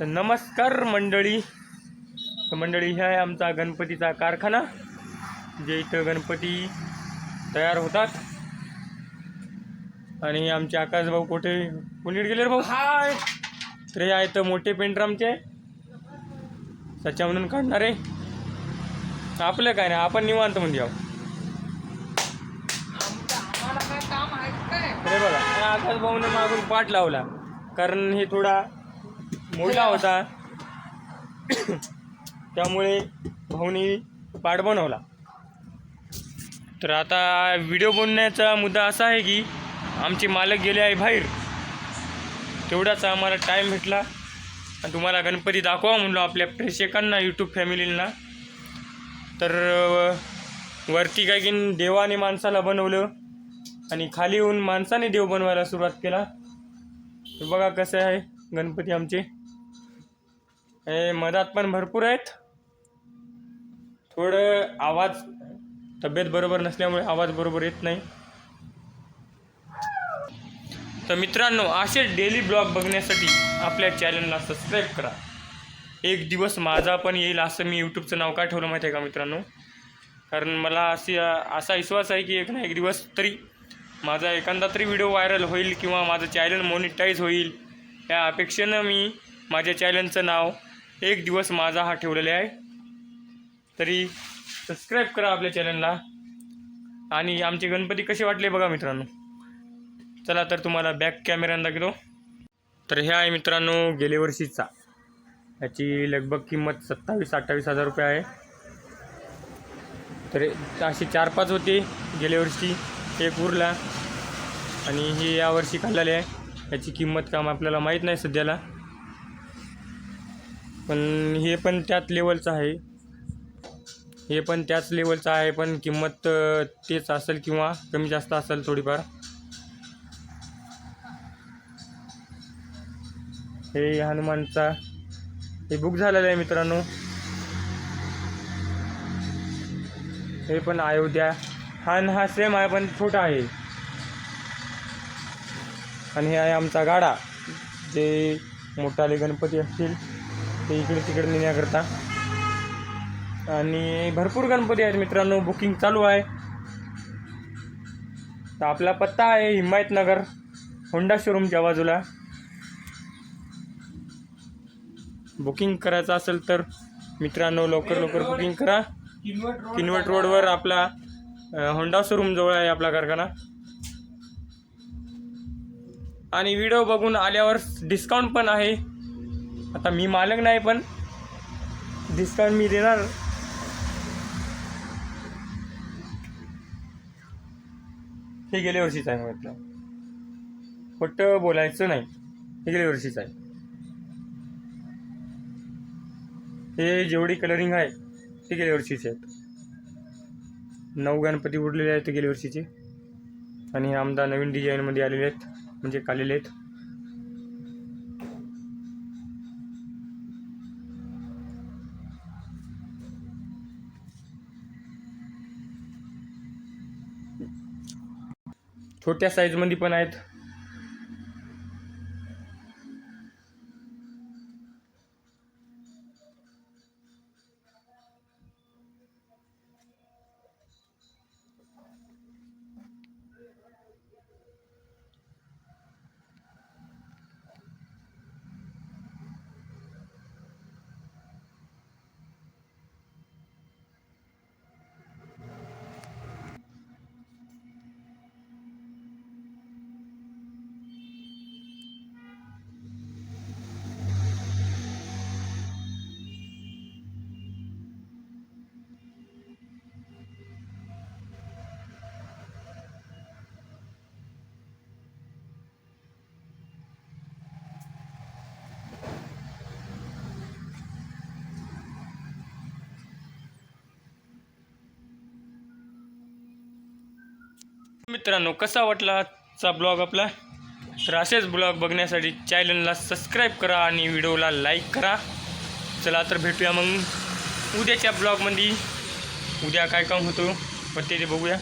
तर नमस्कार मंडळी. तर मंडळी ह्या आहे आमचा गणपतीचा कारखाना जे इथं गणपती तयार होतात. आणि आमचे आकाशभाऊ कुठे? कुणीकडे गेले रे भाऊ? हाय! तर हे आहेत मोठे पेंटर आमचे सच्या म्हणून काढणारे. आपलं काय नाही आपण निवांत म्हणजे आहो अरे बघा या आकाश मागून पाठ लावला. कारण हे थोडा मोठा होता. त्यामुळे भाऊनी पाठ बनवला. तर आता व्हिडिओ बनवण्याचा मुद्दा असा आहे की आमचे मालक गेले आहे बाहेर. तेवढाच आम्हाला टाईम भेटला. आणि तुम्हाला गणपती दाखवा म्हणलो आपल्या प्रेक्षकांना यूट्यूब फॅमिलींना तर वरती काय की देवाने माणसाला बनवलं आणि खाली येऊन माणसाने देव बनवायला सुरुवात केला. बघा कसं आहे गणपती आमचे. हे मधात पण भरपूर आहेत. थोडं आवाज तब्येत बरोबर नसल्यामुळे आवाज बरोबर येत नाही. तर मित्रांनो असे डेली ब्लॉग बघण्यासाठी आपल्या चॅनलला सबस्क्राईब करा. एक दिवस माझा पण येईल असं मी यूट्यूबचं नाव का ठेवलं माहिती आहे का मित्रांनो? कारण मला अशी असा विश्वास आहे की एक ना एक दिवस तरी माझा एखादा तरी व्हिडिओ व्हायरल होईल किंवा माझं चॅनल मोनिटाईज होईल. या अपेक्षेनं मी माझ्या चॅनलचं नाव एक दिवस माझा हा ठेवलेला आहे. तरी सबस्क्राईब करा आपल्या चॅनलला आणि आमचे गणपती कसे वाटले बघा मित्रांनो. चला तर तुम्हाला बॅक कॅमेऱ्यानं दाखवतो. तर हे आहे मित्रांनो गेल्या वर्षीचा. याची लगभग किंमत सत्तावीस अठ्ठावीस हजार रुपये आहे. तर असे चार पाच होते गेल्या वर्षी. एक उरला. आणि हे यावर्षी खाल्लेले आहे. याची किंमत काम आपल्याला माहीत नाही सध्याला. पण हे पण त्याच लेवलचं आहे. हे पण त्याच लेवलचं आहे पण किंमत तेच असेल किंवा कमी जास्त असेल थोडीफार. हे हनुमानचा हे बुक झालेलं आहे मित्रांनो. हे पण अयोध्या. हा हा सेम आहे पण छोटा आहे. आणि हे आहे आमचा गाडा जे मोठाले गणपती असतील. ते इकडे तिकडे नेण्याकरता. आणि भरपूर गणपती आहेत मित्रांनो बुकिंग चालू आहे. तर आपला पत्ता आहे हिमायतनगर होंडा शोरूमच्या बाजूला. बुकिंग करायचं असेल तर मित्रांनो लवकर लवकर बुकिंग करा. किनवट रोडवर आपला होंडा शोरूम जवळ आहे आपला कारखाना. आणि व्हिडिओ बघून आल्यावर डिस्काउंट पण आहे. आता मी मालक नाही पण डिस्काउंट मी देणार. हे गेल्या वर्षीच आहे म्हटलं. फट बोलायचं नाही. हे गेल्या वर्षीच आहे. हे जेवढी कलरिंग आहे ते गेल्या वर्षीचे आहेत. नऊ गणपती उडलेले आहेत ते गेल्या वर्षीचे. आणि आमदार आमदा नवीन डिझाईनमध्ये आलेले आहेत म्हणजे कालेले आहेत. छोट्या साईजमध्ये पण आहेत. मित्रांनो कसा वाटला आजचा ब्लॉग आपला? तर असेच ब्लॉग बघण्यासाठी चॅनलला सबस्क्राईब करा आणि व्हिडिओला लाईक करा. चला तर भेटूया मग उद्याच्या ब्लॉगमध्ये. उद्या काय काम होतो पण ते ते बघूया.